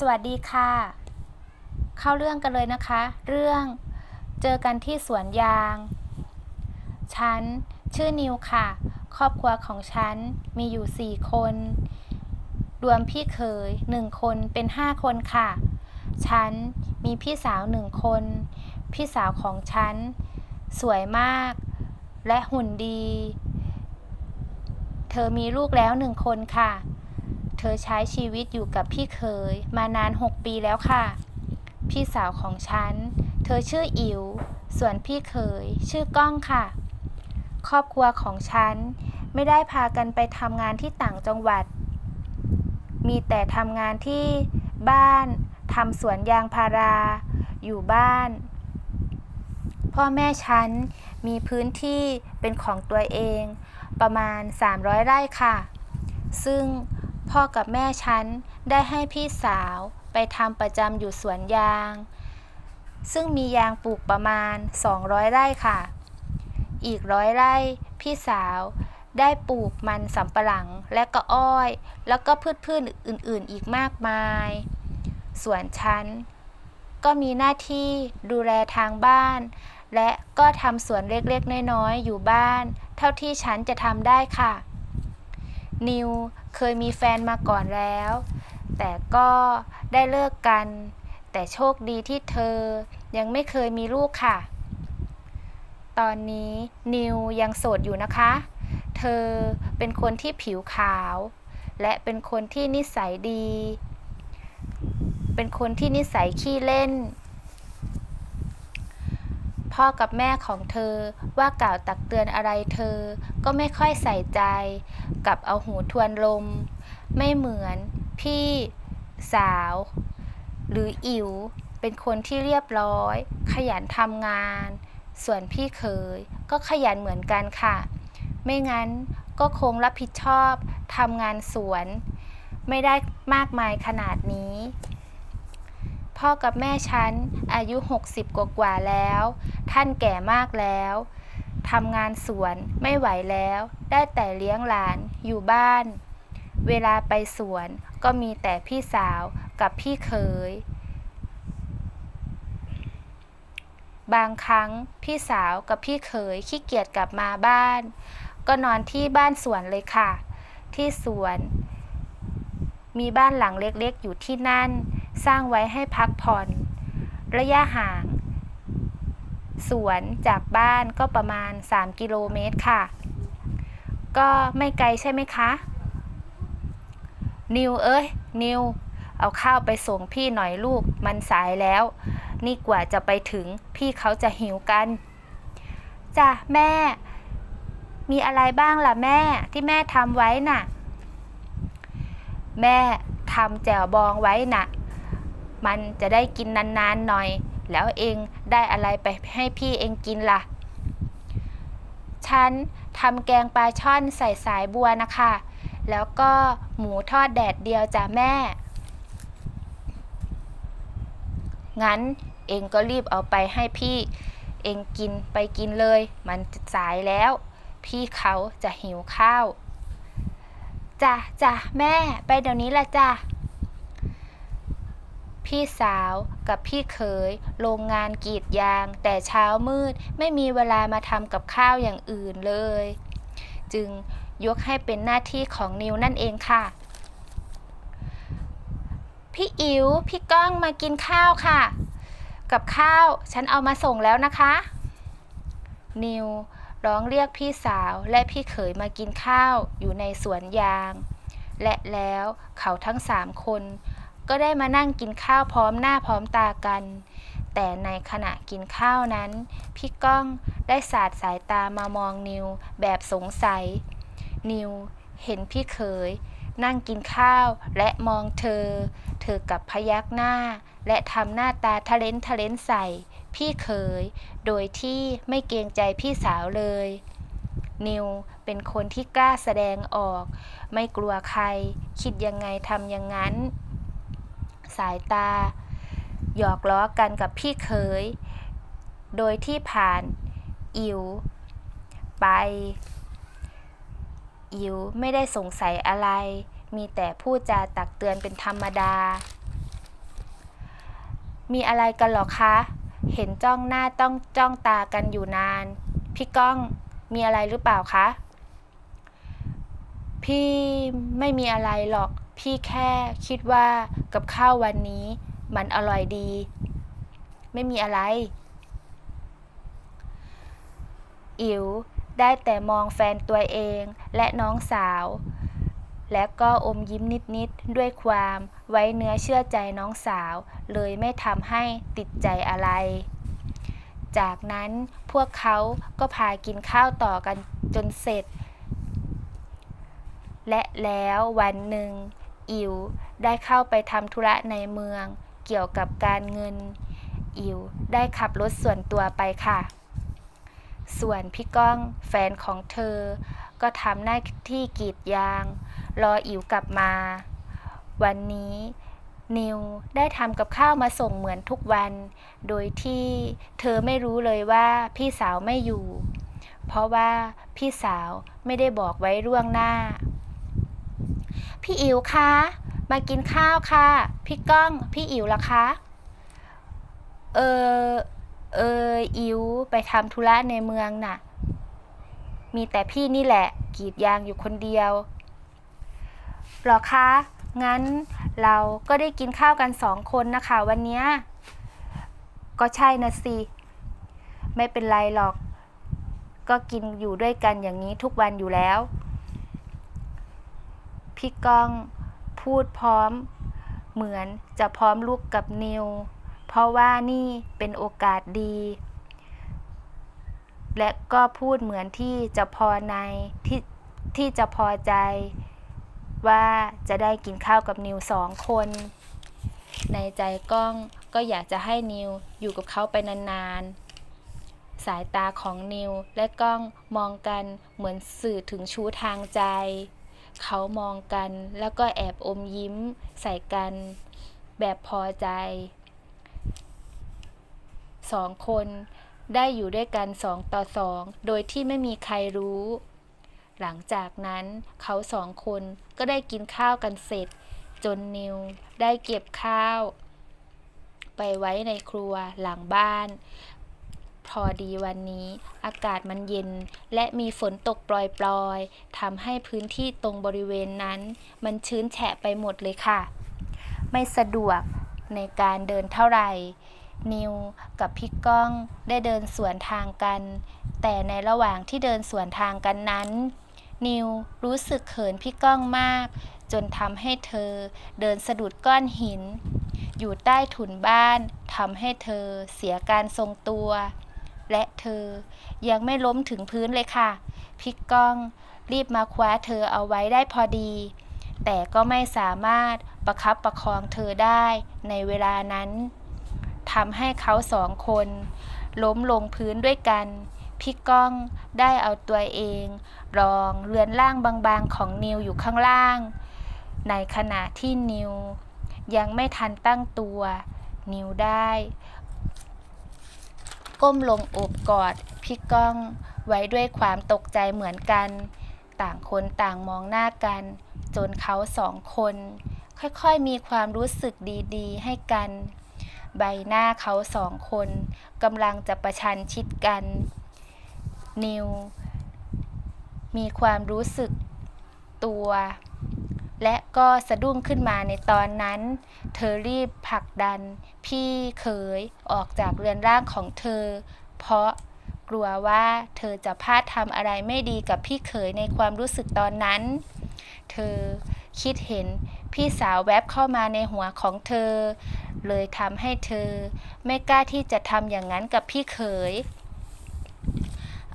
สวัสดีค่ะ เข้าเรื่องกันเลยนะคะ เรื่องเจอกันที่สวนยาง ฉัน ชื่อนิวค่ะ ครอบครัวของฉันมีอยู่ 4 คน รวมพี่เขยหนึ่งคนเป็น 5 คนค่ะ ฉันมีพี่สาวหนึ่งคน พี่สาวของฉัน สวยมาก และหุ่นดี เธอมีลูกแล้วหนึ่งคนค่ะ เธอใช้ชีวิตอยู่กับพี่เขยมานาน 6 ปีแล้วค่ะ พี่สาวของฉัน เธอชื่ออิ๋วส่วนพี่เขยชื่อก้องค่ะ ครอบครัวของฉันไม่ได้พากันไปทำงานที่ต่างจังหวัด มีแต่ทำงานที่บ้านทำสวนยางพารา อยู่บ้าน พ่อแม่ฉันมีพื้นที่เป็นของตัวเอง ประมาณ 300 ไร่ค่ะ ซึ่ง พ่อกับแม่ฉันได้ให้พี่สาวไปทำประจำอยู่สวนยาง ซึ่งมียางปลูกประมาณ 200 ไร่ค่ะ อีกร้อยไร่พี่สาวได้ปลูกมันสำปะหลังและก็อ้อย แล้วก็พืชพืชอื่นๆ อีกมากมาย ส่วนฉัน ก็มีหน้าที่ดูแลทางบ้าน และก็ทำสวนเล็กๆ น้อยๆ อยู่บ้าน เท่าที่ฉันจะทำได้ค่ะ นิวเคยมีแฟนมาก่อนแล้ว แต่ก็ได้เลิกกัน แต่โชคดีที่เธอยังไม่เคยมีลูกค่ะ ตอนนี้นิวยังโสดอยู่นะคะ เธอเป็นคนที่ผิวขาว และเป็นคนที่นิสัยดี เป็นคนที่นิสัยขี้เล่น พ่อกับแม่ของเธอว่ากล่าวตักเตือนอะไรเธอ ก็ไม่ค่อยใส่ใจ กับเอาหูทวนลม ไม่เหมือน พี่ สาว หรืออิ๋วเป็นคนที่เรียบร้อย ขยันทำงาน ส่วนพี่เขยก็ขยันเหมือนกันค่ะ ไม่งั้นก็คงรับผิดชอบทำงานสวน ไม่ได้มากมายขนาดนี้ พ่อกับแม่ฉันอายุ 60 กว่ากว่าแล้ว ท่านแก่มากแล้วทำงานสวนไม่ไหวแล้ว ได้แต่เลี้ยงหลานอยู่บ้าน เวลาไปสวนก็มีแต่พี่สาวกับพี่เขย บางครั้งพี่สาวกับพี่เขยขี้เกียจกลับมาบ้าน ก็นอนที่บ้านสวนเลยค่ะ ที่สวน มีบ้านหลังเล็กๆอยู่ที่นั่น สร้างไว้ให้พักผ่อน ระยะห่าง สวนจากบ้านก็ประมาณ 3 กิโลเมตรค่ะ ก็ไม่ไกลใช่ไหมคะ นิวเอ้ย นิว เอาข้าวไปส่งพี่หน่อยลูก มันสายแล้ว นี่กว่าจะไปถึงพี่เขาจะหิวกัน จ้ะแม่ มีอะไรบ้างล่ะแม่ที่แม่ทำไว้น่ะ แม่ทำแจ่วบองไว้น่ะ มันจะได้กินนานๆหน่อย แล้วเองได้อะไรไปให้พี่เองกินล่ะ ฉันทำแกงปลาช่อนใส่สายบัวนะคะ แล้วก็หมูทอดแดดเดียวจ้ะแม่ งั้นเองก็รีบเอาไปให้พี่เองกินไปกินเลย มันสายแล้ว พี่เขาจะหิวข้าวจ้ะจ้ะแม่ไปเดี๋ยวนี้ละจ้ะ พี่สาวกับพี่เขยโรงงานกรีดยาง แต่เช้ามืดไม่มีเวลามาทำกับข้าวอย่างอื่นเลย จึงยกให้เป็นหน้าที่ของนิวนั่นเองค่ะ พี่อิ๋วพี่ก้องมากินข้าวค่ะ กับข้าวฉันเอามาส่งแล้วนะคะ นิวร้องเรียกพี่สาวและพี่เขยมากินข้าวอยู่ในสวนยาง และแล้วเขาทั้งสามคน ก็ได้มานั่งกินข้าวพร้อมหน้าพร้อมตากัน แต่ในขณะกินข้าวนั้น พี่ก้องได้สาดสายตามามองนิวแบบสงสัย นิวเห็นพี่เขย นั่งกินข้าวและมองเธอ เธอกับพยักหน้า และทำหน้าตาทะเลนทะเลนใส่ พี่เขย โดยที่ไม่เกรงใจพี่สาวเลย นิวเป็นคนที่กล้าแสดงออก ไม่กลัวใคร คิดยังไงทำอย่างนั้น สายตา หยอกล้อกันกับพี่เขยโดยที่ผ่านอิวไปอิวไม่ได้สงสัยอะไร มีแต่พูดจาตักเตือนเป็นธรรมดา มีอะไรกันหรอคะ เห็นจ้องหน้าต้องจ้องตากันอยู่นาน พี่ก้องมีอะไรหรือเปล่าคะ พี่ไม่มีอะไรหรอก พี่แค่คิดว่ากับข้าววันนี้ มันอร่อยดี ไม่มีอะไร อิ๋วได้แต่มองแฟนตัวเองและน้องสาว และก็อมยิ้มนิดๆด้วยความไว้เนื้อเชื่อใจน้องสาว เลยไม่ทำให้ติดใจอะไร จากนั้นพวกเขาก็พากินข้าวต่อกันจนเสร็จ และแล้ววันหนึ่ง อิ๋วได้เข้าไปทำธุระในเมือง เกี่ยวกับการเงิน อิ๋วได้ขับรถส่วนตัวไปค่ะ ส่วนพี่ก้องแฟนของเธอ ก็ทำหน้าที่กรีดยาง รออิ๋วกลับมา วันนี้ นิวได้ทำกับข้าวมาส่งเหมือนทุกวัน โดยที่เธอไม่รู้เลยว่าพี่สาวไม่อยู่ เพราะว่าพี่สาวไม่ได้บอกไว้ล่วงหน้า พี่อิ๋วคะมากินข้าวค่ะ พี่ก้อง พี่อิ๋วล่ะคะ เออ เออ อิ๋วไปทำธุระในเมืองน่ะ มีแต่พี่นี่แหละกรีดยางอยู่คนเดียวหรอคะ งั้นเราก็ได้กินข้าวกันสองคนนะคะวันนี้ ก็ใช่นะสิ ไม่เป็นไรหรอก ก็กินอยู่ด้วยกันอย่างนี้ทุกวันอยู่แล้ว พี่ก้องพูดพร้อม เหมือนจะพร้อมลุกกับนิว เพราะว่านี่เป็นโอกาสดี และก็พูดเหมือนที่จะพอในที่ที่จะพอใจ ว่าจะได้กินข้าวกับนิวสองคน ในใจก้องก็อยากจะให้นิวอยู่กับเขาไปนานๆสายตาของนิวและก้องมองกันเหมือนสื่อถึงชู้ทางใจ เขามองกัน แล้วก็แอบอมยิ้มใส่กันแบบพอใจสองคนได้อยู่ด้วยกันสองต่อสองโดยที่ไม่มีใครรู้ หลังจากนั้นเขาสองคนก็ได้กินข้าวกันเสร็จ จนนิวได้เก็บข้าว ไปไว้ในครัวหลังบ้าน พอดีวันนี้อากาศมันเย็น และมีฝนตกปลอยๆทำให้พื้นที่ตรงบริเวณนั้น มันชื้นแฉะไปหมดเลยค่ะ ไม่สะดวกในการเดินเท่าไหร่ นิวกับพี่ก้องได้เดินสวนทางกัน แต่ในระหว่างที่เดินสวนทางกันนั้น นิวรู้สึกเขินพี่ก้องมาก จนทำให้เธอเดินสะดุดก้อนหินอยู่ใต้ถุนบ้านทำให้เธอเสียการทรงตัว และเธอ ยังไม่ล้มถึงพื้นเลยค่ะพี่ก้องรีบมาคว้าเธอเอาไว้ได้พอดี แต่ก็ไม่สามารถประคับประคองเธอได้ในเวลานั้นทำให้เขาสองคน ล้มลงพื้นด้วยกันพี่ก้องได้เอาตัวเอง รองเรือนร่างบางๆของนิวอยู่ข้างล่าง ในขณะที่นิว ยังไม่ทันตั้งตัว นิวได้ ก้มลงโอบกอด พี่ก้องไว้ด้วยความตกใจเหมือนกัน ต่างคนต่างมองหน้ากัน จนเขาสองคน ค่อยๆมีความรู้สึกดีๆ ให้กัน ใบหน้าเขาสองคนกำลังจะประชันชิดกัน นิว มีความรู้สึกตัว และก็สะดุ้งขึ้นมาในตอนนั้น เธอรีบผลักดัน พี่เขยออกจากเรือนร่างของเธอ เพราะกลัวว่าเธอจะพลาดทำอะไรไม่ดีกับพี่เขยในความรู้สึกตอนนั้น เธอคิดเห็นพี่สาวแวบเข้ามาในหัวของเธอ เลยทำให้เธอ ไม่กล้าที่จะทำอย่างนั้นกับพี่เขย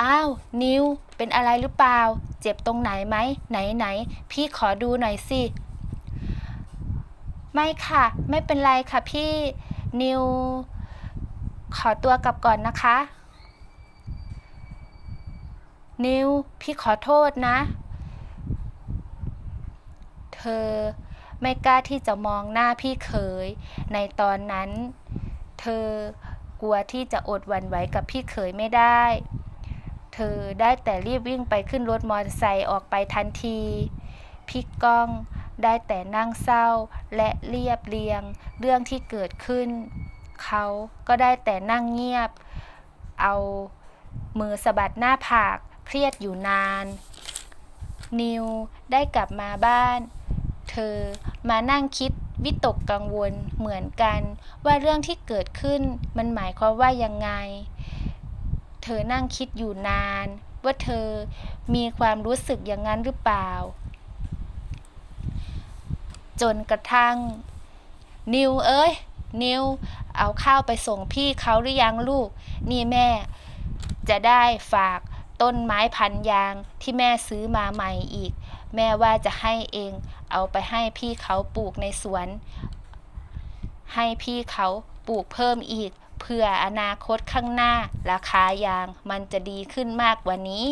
อ้าว นิว เป็นอะไรหรือเปล่า เจ็บตรงไหนไหม ไหนไหน พี่ขอดูหน่อยสิ ไม่ค่ะ ไม่เป็นไรค่ะพี่ นิว ขอตัวกลับก่อนนะคะ นิว พี่ขอโทษนะ เธอไม่กล้าที่จะมองหน้าพี่เขย ในตอนนั้น เธอกลัวที่จะอดหวั่นไหวกับพี่เขยไม่ได้ เธอได้แต่รีบวิ่งไปขึ้นรถมอเตอร์ไซค์ออกไปทันทีพี่ก้องได้แต่นั่งเศร้าและเรียบเรียงเรื่องที่เกิดขึ้น เขาก็ได้แต่นั่งเงียบ เอามือสะบัดหน้าผากเครียดอยู่นาน นิวได้กลับมาบ้าน เธอมานั่งคิดวิตกกังวลเหมือนกัน ว่าเรื่องที่เกิดขึ้นมันหมายความว่ายังไง เธอนั่งคิดอยู่นาน ว่าเธอมีความรู้สึกอย่างนั้นหรือเปล่า จนกระทั่ง นิวเอ้ย นิว เอาข้าวไปส่งพี่เขาหรือยังลูก นี่แม่ จะได้ฝากต้นไม้พันยางที่แม่ซื้อมาใหม่อีก แม่ว่าจะให้เอง เอาไปให้พี่เขาปลูกในสวน ให้พี่เขาปลูกเพิ่มอีก เพื่ออนาคตข้างหน้า ราคายางมันจะดีขึ้นมากกว่านี้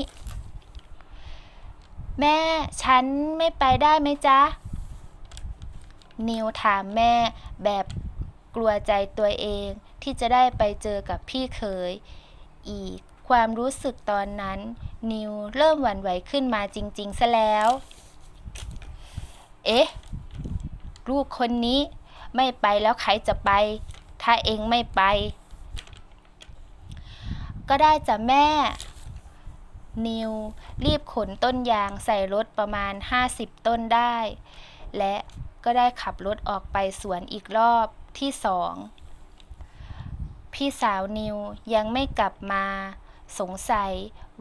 แม่ฉันไม่ไปได้ไหมจ๊ะ นิวถามแม่แบบกลัวใจตัวเองที่จะได้ไปเจอกับพี่เขย อีกความรู้สึกตอนนั้น นิวเริ่มหวั่นไหวขึ้นมาจริง ๆ ซะแล้ว เอ๊ะ ลูกคนนี้ไม่ไปแล้วใครจะไป ถ้าเองไม่ไป ก็ได้จ้ะแม่ นิว รีบขนต้นยางใส่รถประมาณ 50 ต้นได้ และก็ได้ขับรถออกไปสวนอีกรอบที่สอง พี่สาวนิวยังไม่กลับมา สงสัย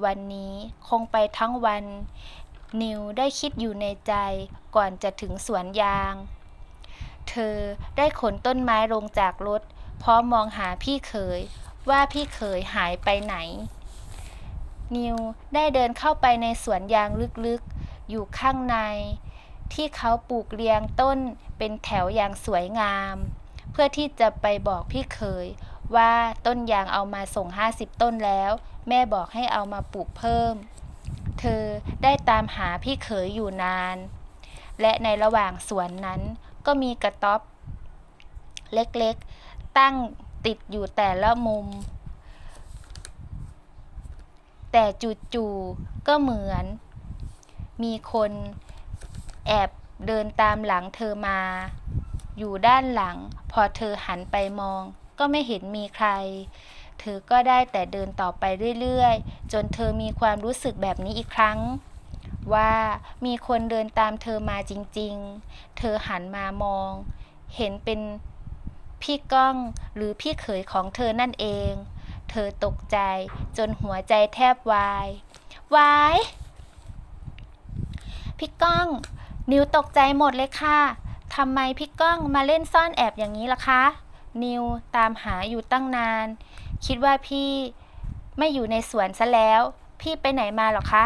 วันนี้คงไปทั้งวัน นิวได้คิดอยู่ในใจก่อนจะถึงสวนยาง เธอได้ขนต้นไม้ลงจากรถ พร้อมมองหาพี่เขยว่าพี่เขยหายไปไหน นิวได้เดินเข้าไปในสวนยางลึกๆ อยู่ข้างใน ที่เขาปลูกเรียงต้นเป็นแถวอย่างสวยงาม เพื่อที่จะไปบอกพี่เขยว่าต้นยางเอามาส่ง 50 ต้นแล้ว แม่บอกให้เอามาปลูกเพิ่ม เธอได้ตามหาพี่เขยอยู่นาน และในระหว่างสวนนั้นก็มีกระต๊อบ เล็ก ตั้งติดอยู่แต่ละมุม แต่จู่ๆก็เหมือน มีคนแอบเดินตามหลังเธอมา อยู่ด้านหลัง พอเธอหันไปมอง ก็ไม่เห็นมีใคร เธอก็ได้แต่เดินต่อไปเรื่อยๆ จนเธอมีความรู้สึกแบบนี้อีกครั้ง ว่ามีคนเดินตามเธอมาจริงๆ เธอหันมามอง เห็นเป็น พี่ก้องหรือพี่เขยของเธอนั่นเอง เธอตกใจจนหัวใจแทบวาย วาย พี่ก้อง นิวตกใจหมดเลยค่ะทำไมพี่ก้องมาเล่นซ่อนแอบอย่างนี้ล่ะคะ นิวตามหาอยู่ตั้งนาน คิดว่าพี่ไม่อยู่ในสวนซะแล้ว พี่ไปไหนมาหรอคะ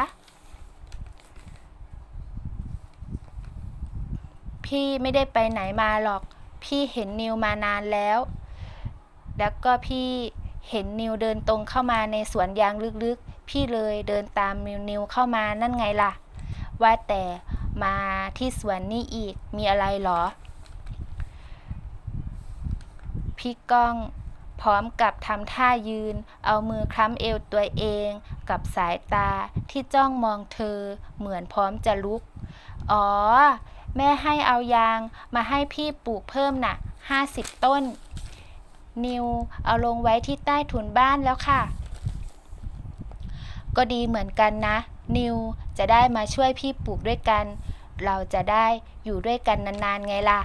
พี่ไม่ได้ไปไหนมาหรอก พี่เห็นนิวมานานแล้ว แล้วก็พี่เห็นนิวเดินตรงเข้ามาในสวนยางลึกๆ พี่เลยเดินตามนิวเข้ามานั่นไงล่ะ ว่าแต่มาที่สวนนี่อีกมีอะไรหรอ พี่ก้องพร้อมกับทำท่ายืน เอามือคล้ำเอวตัวเอง กับสายตาที่จ้องมองเธอเหมือนพร้อมจะลุก อ๋อ แม่ให้เอายางมาให้พี่ปลูกเพิ่มน่ะ50ต้น นิวเอาลงไว้ที่ใต้ถุนบ้านแล้วค่ะ ก็ดีเหมือนกันนะ นิวจะได้มาช่วยพี่ปลูกด้วยกัน เราจะได้อยู่ด้วยกันนานๆไงล่ะ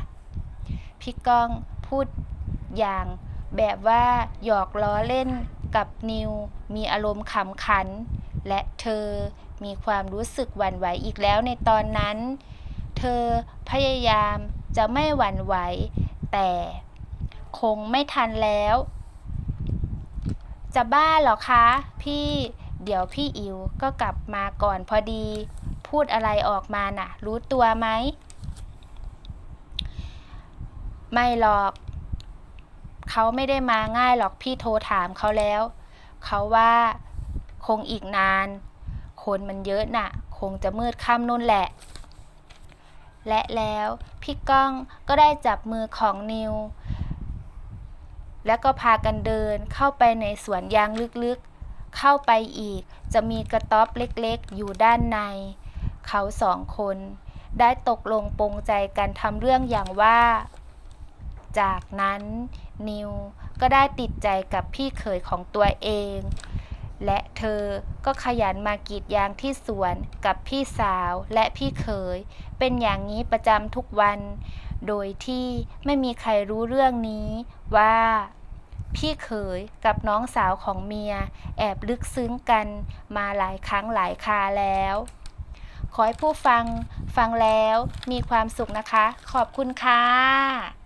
พี่ก้องพูดอย่างแบบว่าหยอกล้อเล่นกับนิว มีอารมณ์ขำขัน และเธอมีความรู้สึกหวั่นไหวอีกแล้วในตอนนั้น เธอพยายามจะไม่หวั่นไหว แต่คงไม่ทันแล้ว จะบ้าหรอคะ พี่เดี๋ยวพี่อิวก็กลับมาก่อนพอดี พูดอะไรออกมาน่ะ รู้ตัวไหม ไม่หรอก เขาไม่ได้มาง่ายหรอกพี่โทรถามเขาแล้ว เขาว่าคงอีกนาน คนมันเยอะน่ะ คงจะมืดค่ำนู่นแหละ และแล้วพี่ก้องก็ได้จับมือของนิว แล้วก็พากันเดินเข้าไปในสวนยางลึกๆ เข้าไปอีกจะมีกระต๊อบเล็กๆ อยู่ด้านใน เขาสองคน ได้ตกลงปรงใจกันทำเรื่องอย่างว่า จากนั้นนิวก็ได้ติดใจกับพี่เขยของตัวเอง และเธอก็ขยันมากรีดยางที่สวนกับพี่สาวและพี่เขย เป็นอย่างนี้ประจำทุกวัน โดยที่ไม่มีใครรู้เรื่องนี้ว่า พี่เขยกับน้องสาวของเมีย แอบลึกซึ้งกันมาหลายครั้งหลายคาแล้ว ขอให้ผู้ฟังฟังแล้วมีความสุขนะคะ ขอบคุณค่ะ